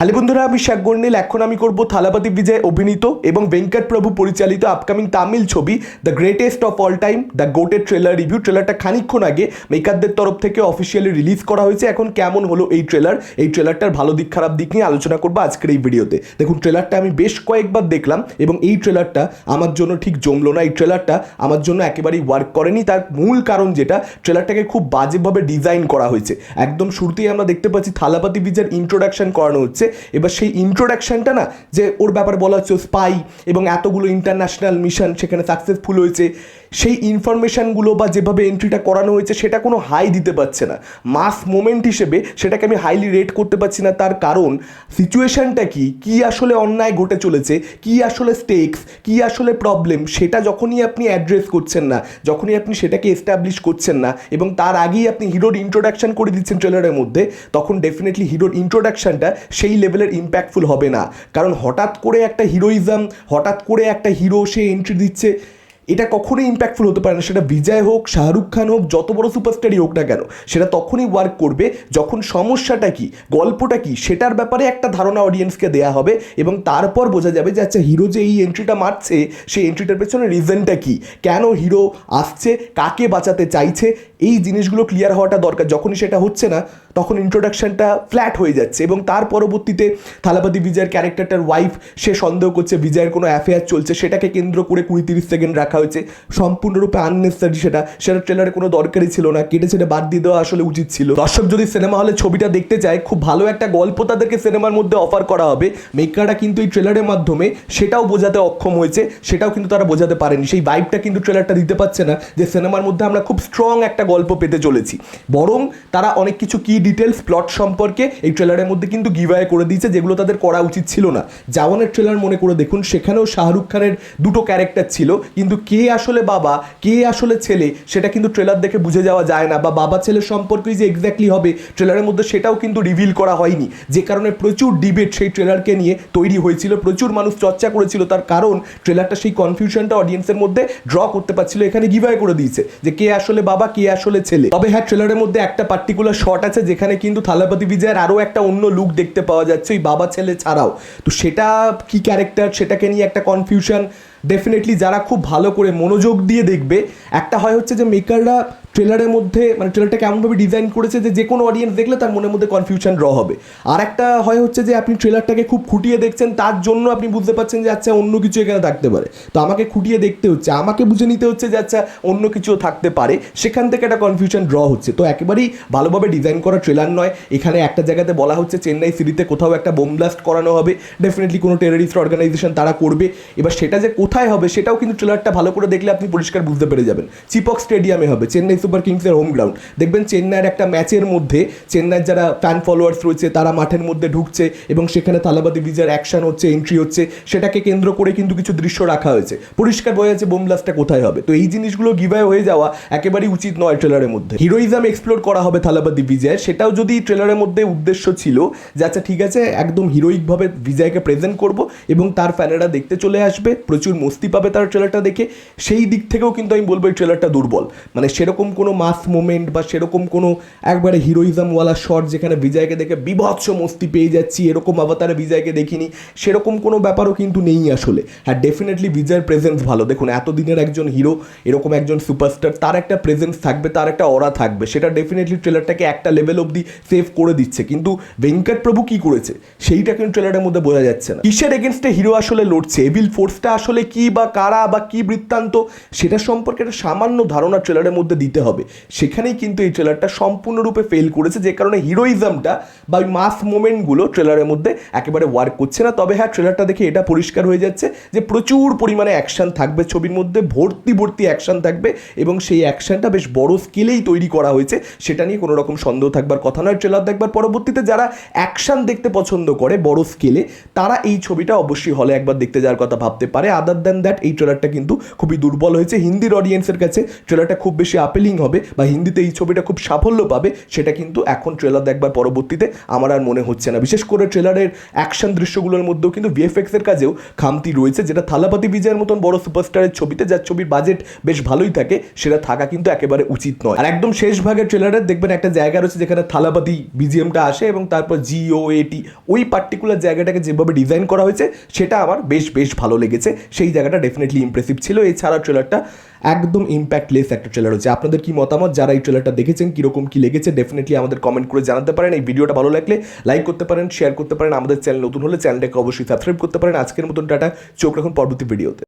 Hello বন্ধুরা, আমি শেখ গন্ডিল এখন আমি করব থালাপতি বিজয় অভিনীত এবং ভেঙ্কট প্রভু পরিচালিত আপকামিং তামিল ছবি the greatest of all time the goated trailer review ট্রেলারটা খানিক্ষণ আগে মেকারদের তরফ থেকে অফিসিয়ালি রিলিজ করা হয়েছে। এখন কেমন হলো এই ট্রেলার এই ট্রেলারটার ভালো দিক, খারাপ দিক নিয়ে আলোচনা করব আজকের এই ভিডিওতে। দেখুন ট্রেলারটা আমি বেশ কয়েকবার দেখলাম এবং এই ট্রেলারটা আমার জন্য ঠিক জমলো না। এই ট্রেলারটা আমার জন্য একেবারেই ওয়ার্ক করেনি। তার মূল কারণ যেটা ট্রেলারটাকে খুব বাজেভাবে ডিজাইন করা হয়েছে। একদম শুরুতেই আমরা দেখতে পাচ্ছি থালাপাতি বিজয়ের ইন্ট্রোডাকশন করানো হচ্ছে। এবার সেই ইন্ট্রোডাকশানটা না, যে ওর ব্যাপারে বলা হচ্ছে স্পাই এবং এতগুলো ইন্টারন্যাশনাল মিশন সেখানে সাকসেসফুল হয়েছে। সেই ইনফরমেশনগুলো বা যেভাবে এন্ট্রিটা করানো হয়েছে, সেটা কোনো হাই দিতে পারছে না। মাস মোমেন্ট হিসেবে সেটাকে আমি হাইলি রেট করতে পারছি না। তার কারণ সিচুয়েশনটা কি? কি আসলে অন্যায় ঘটে চলেছে? কি আসলে স্টেক্স কি আসলে প্রবলেম সেটা যখনই আপনি অ্যাড্রেস করছেন না, যখনই আপনি সেটাকে এস্টাবলিশ করছেন না, এবং তার আগেই আপনি হিরোর ইন্ট্রোডাকশন করে দিচ্ছেন ট্রেলারের মধ্যে, তখন ডেফিনেটলি হিরোর ইন্ট্রোডাকশনটা সেই লেভেলের ইম্প্যাক্টফুল হবে না। কারণ হঠাৎ করে একটা হিরোইজম হঠাৎ করে একটা হিরো সে এন্ট্রি দিচ্ছে এটা কখনোই ইম্প্যাক্টফুল হতে পারে না। সেটা বিজয় হোক, শাহরুখ খান হোক, যত বড় সুপারস্টারই হোক না কেন, সেটা তখনই ওয়ার্ক করবে যখন সমস্যাটা কি, গল্পটা কি, সেটার ব্যাপারে একটা ধারণা অডিয়েন্সকে দেওয়া হবে এবং তারপর বোঝা যাবে যে আচ্ছা হিরো যে এই এন্ট্রিটা মারছে, সেই এন্ট্রিটার পেছনে রিজনটা কি? কেন হিরো আসছে? কাকে বাঁচাতে চাইছে? এই জিনিসগুলো ক্লিয়ার হওয়াটা দরকার। যখনই সেটা হচ্ছে না, তখন ইন্ট্রোডাকশনটা ফ্ল্যাট হয়ে যাচ্ছে এবং তার পরবর্তীতে থালাপতি বিজয়ের ক্যারেক্টারটার ওয়াইফ সে সন্দেহ করছে বিজয়ের কোনো অ্যাফেয়ার চলছে, সেটাকে কেন্দ্র করে কুড়ি তিরিশ সেকেন্ড রাখা হয়েছে, সম্পূর্ণরূপে আননেসারি সেটা। সেটা ট্রেলারে কোনো দরকারই ছিল না কেটে ছেটে বাদ দিয়ে দেওয়া আসলে উচিত ছিল। দর্শক যদি সিনেমা হলে ছবিটা দেখতে চায়, খুব ভালো একটা গল্প তাদেরকে সিনেমার মধ্যে অফার করা হবে। মেকাররা কিন্তু এই ট্রেলারের মাধ্যমে সেটাও বোঝাতে অক্ষম হয়েছে, সেটাও কিন্তু তারা বোঝাতে পারেনি। সেই ভাইবটা কিন্তু ট্রেলারটা দিতে পারছে না যে সিনেমার মধ্যে আমরা খুব স্ট্রং একটা গল্প পেতে চলেছি। বরং তারা অনেক কিছু কি ডিটেলস প্লট সম্পর্কে এই ট্রেলারের মধ্যে কিন্তু গিভায় করে দিয়েছে, যেগুলো তাদের করা উচিত ছিল না। জাওয়ানের ট্রেলার মনে করে দেখুন, সেখানেও শাহরুখ খানের দুটো ক্যারেক্টার ছিল, কিন্তু কে আসলে বাবা, কে আসলে ছেলে, সেটা কিন্তু ট্রেলার দেখে বুঝে যাওয়া যায় না বা বাবা ছেলের সম্পর্কেই যে এক্স্যাক্টলি হবে ট্রেলারের মধ্যে সেটাও কিন্তু রিভিল করা হয়নি। যে কারণে প্রচুর ডিবেট সেই ট্রেলারকে নিয়ে তৈরি হয়েছিল, প্রচুর মানুষ চর্চা করেছিল, তার কারণ ট্রেলারটা সেই কনফিউশনটা অডিয়েন্সের মধ্যে ড্র করতে পারছিল, এখানে গিভায় করে দিয়েছে যে কে আসলে বাবা, কে আসলে ছেলে। তবে হ্যাঁ ট্রেলারের মধ্যে একটা পার্টিকুলার শট আছে, যেখানে কিন্তু থালাপতি বিজয়ের আরও একটা অন্য লুক দেখতে পাওয়া যাচ্ছে, ওই বাবা ছেলে ছাড়াও। তো সেটা কি ক্যারেক্টার সেটাকে নিয়ে একটা কনফিউশন ডেফিনেটলি যারা খুব ভালো করে মনোযোগ দিয়ে দেখবে একটা হয় হচ্ছে যে মেকাররা ট্রেলারের মধ্যে মানে ট্রেলারটা কেমনভাবে ডিজাইন করেছে যে যে কোনো অডিয়েন্স দেখলে তার মনের মধ্যে কনফিউশন ড্র হবে। আর একটা হয় হচ্ছে যে আপনি ট্রেলারটাকে খুব খুঁটিয়ে দেখছেন, তার জন্য আপনি বুঝতে পারছেন যে আচ্ছা অন্য কিছু এখানে থাকতে পারে। তো আমাকে খুঁটিয়ে দেখতে হচ্ছে, আমাকে বুঝে নিতে হচ্ছে যে আচ্ছা অন্য কিছু থাকতে পারে। সেখান থেকে একটা কনফিউশন ড্র হচ্ছে। তো একেবারেই ভালোভাবে ডিজাইন করা ট্রেলার নয়। এখানে একটা জায়গাতে বলা হচ্ছে চেন্নাই সিটিতে কোথাও একটা বোম ব্লাস্ট করানো হবে। ডেফিনেটলি কোনো টেররিস্ট অর্গানাইজেশন তারা করবে। এবার সেটা যে কোথায় হবে, সেটাও কিন্তু ট্রেলারটা ভালো করে দেখলে আপনি পরিষ্কার বুঝতে পেরে যাবেন। চিপক স্টেডিয়ামে হবে, চেন্নাই সুপার কিংসের হোম গ্রাউন্ড দেখবেন চেন্নাইয়ের একটা ম্যাচের মধ্যে, চেন্নাইয়ের যারা ফ্যান ফলোয়ার্স রয়েছে, তারা মাঠের মধ্যে ঢুকছে এবং সেখানে তালাবাদি বিজয়ের অ্যাকশন হচ্ছে এন্ট্রি হচ্ছে। সেটাকে কেন্দ্র করে কিন্তু কিছু দৃশ্য রাখা হয়েছে। পরিষ্কার বোঝা যাচ্ছে বোম ব্লাস্টটা কোথায় হবে। তো এই জিনিসগুলো গিভায় হয়ে যাওয়া একেবারেই উচিত নয় ট্রেলারের মধ্যে। হিরোইজম এক্সপ্লোর করা হবে থালাবাদি বিজয়ের। সেটাও যদি ট্রেলারের মধ্যে উদ্দেশ্য ছিল যে আচ্ছা ঠিক আছে, একদম হিরোইকভাবে বিজয়কে প্রেজেন্ট করব এবং তার ফ্যানেরা দেখতে চলে আসবে, প্রচুর মস্তি পাবে তার ট্রেলারটা দেখে। সেই দিক থেকেও কিন্তু আমি বলব এই ট্রেলারটা দুর্বল। মানে সেরকম কোনো মাস মোমেন্ট বা সেরকম কোনো একবারে হিরোইজমওয়ালা শট যেখানে বিজয়কে দেখে বিভৎস মস্তি পেয়ে যাচ্ছি, এরকম অবতারে বিজয়কে দেখিনি, সেরকম কোনো ব্যাপারও কিন্তু নেই আসলে। হ্যাঁ ডেফিনেটলি বিজয়ের প্রেজেন্স ভালো। দেখুন, এতদিনের একজন হিরো এরকম একজন সুপারস্টার তার একটা প্রেজেন্স থাকবে, তার একটা অরা থাকবে। সেটা ডেফিনেটলি ট্রেলারটাকে একটা লেভেল অবধি সেভ করে দিচ্ছে। কিন্তু ভেঙ্কট প্রভু কি করেছে? সেইটা কিন্তু ট্রেলারের মধ্যে বোঝা যাচ্ছে না। কিসের এগেনস্টে হিরো আসলে লড়ছে? এভিল ফোর্সটা আসলে কি বা কারা বা কি বৃত্তান্ত? সেটা সম্পর্কে একটা সামান্য ধারণা ট্রেলারের মধ্যে দিতে হবে। সেখানেই কিন্তু এই ট্রেলারটা সম্পূর্ণরূপে ফেল করেছে, যে কারণে হিরোইজমটা বা ওই মাস মোমেন্টগুলো ট্রেলারের মধ্যে একেবারে ওয়ার্ক করছে না। তবে হ্যাঁ ট্রেলারটা দেখে এটা পরিষ্কার হয়ে যাচ্ছে যে প্রচুর পরিমাণে অ্যাকশন থাকবে। ছবির মধ্যে ভর্তি ভর্তি অ্যাকশন থাকবে এবং সেই অ্যাকশনটা বেশ বড় স্কেলেই তৈরি করা হয়েছে। সেটা নিয়ে কোনো রকম সন্দেহ থাকবার কথা নয়। ট্রেলার দেখবার পরবর্তীতে যারা অ্যাকশন দেখতে পছন্দ করে বড় স্কেলে তারা এই ছবিটা অবশ্যই হলে একবার দেখতে যাওয়ার কথা ভাবতে পারে। আদার দ্যান দ্যাট এই ট্রেলারটা কিন্তু খুবই দুর্বল হয়েছে। হিন্দির অডিয়েন্সের কাছে ট্রেলারটা খুব বেশি আপেলিং থ্রিলিং হবে বা হিন্দিতে এই ছবিটা খুব সাফল্য পাবে, সেটা কিন্তু এখন ট্রেলার দেখবার পরবর্তীতে আমার আর মনে হচ্ছে না। বিশেষ করে ট্রেলারের অ্যাকশন দৃশ্যগুলোর মধ্যেও কিন্তু ভিএফএক্স এর কাজেও খামতি রয়েছে, যেটা থালাপাতি বিজয়ের মতন বড় সুপারস্টারের ছবিতে, যার ছবির বাজেট বেশ ভালোই থাকে, সেটা থাকা কিন্তু একেবারে উচিত নয়। আর একদম শেষ ভাগের ট্রেলারের দেখবেন একটা জায়গা রয়েছে যেখানে থালাপাতি বিজিএমটা আসে এবং তারপর জিও এটি ওই পার্টিকুলার জায়গাটাকে যেভাবে ডিজাইন করা হয়েছে, সেটা আমার বেশ বেশ ভালো লেগেছে। সেই জায়গাটা ডেফিনেটলি ইমপ্রেসিভ ছিল। এছাড়া ট্রেলারটা একদম ইম্প্যাক্টলেস একটা ট্রেলার হচ্ছে আপনাদের কি মতামত? যারা এই ট্রেলারটা দেখেছেন, কীরকম, কী লেগেছে ডেফিনেটলি আমাদের কমেন্ট করে জানাতে পারেন। এই ভিডিওটা ভালো লাগলে লাইক করতে পারেন শেয়ার করতে পারেন। আমাদের চ্যানেল নতুন হলে চ্যানেলটাকে অবশ্যই সাবস্ক্রাইব করতে পারেন। আজকের মতন টাটা, চোখ রাখুন পরবর্তী ভিডিওতে